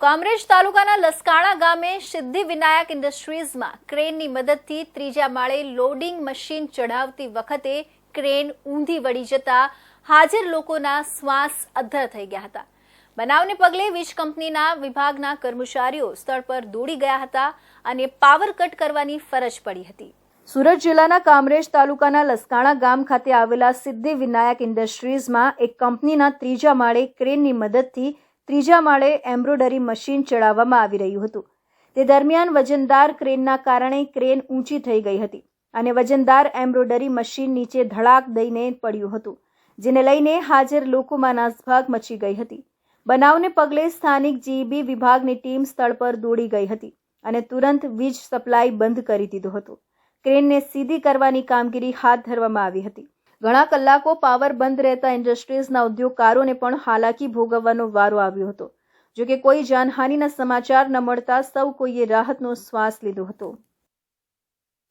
કામરેજ તાલુકાના લસકાણા ગામે સિદ્ધિ વિનાયક ઇન્ડસ્ટ્રીઝમાં ક્રેનની મદદથી ત્રીજા માળે લોડિંગ મશીન ચઢાવતી વખતે ક્રેન ઊંધી વળી જતા હાજર લોકોના શ્વાસ અદ્ધર થઈ ગયા હતા. બનાવને પગલે વીજ કંપનીના વિભાગના કર્મચારીઓ સ્થળ પર દોડી ગયા હતા અને પાવર કટ કરવાની ફરજ પડી હતી. સુરત જિલ્લાના કામરેજ તાલુકાના લસકાણા ગામ ખાતે આવેલા સિદ્ધિ વિનાયક ઇન્ડસ્ટ્રીઝમાં એક કંપનીના ત્રીજા માળે ક્રેનની મદદથી ત્રીજા માળે એમ્બ્રોડરી મશીન ચડાવવામાં આવી રહ્યું હતું. તે દરમિયાન વજનદાર ક્રેનના કારણે ક્રેન ઊંચી થઈ ગઈ હતી અને વજનદાર એમ્બ્રોડરી મશીન નીચે ધડાક દઈને પડ્યું હતું, જેને લઈને હાજર લોકોમાં નાસભાગ મચી ગઈ હતી. બનાવને પગલે સ્થાનિક જીબી વિભાગની ટીમ સ્થળ પર દોડી ગઈ હતી અને તુરંત વીજ સપ્લાય બંધ કરી દીધો હતો. ક્રેનને સીધી કરવાની કામગીરી હાથ ધરવામાં આવી હતી. ઘણા કલાકો પાવર બંધ રહેતા ઇન્ડસ્ટ્રીઝના ઉદ્યોગકારોને પણ હાલાકી ભોગવવાનો વારો આવ્યો હતો. જોકે કોઈ જાનહાનિના સમાચાર ન મળતા સૌ કોઈએ રાહતનો શ્વાસ લીધો હતો.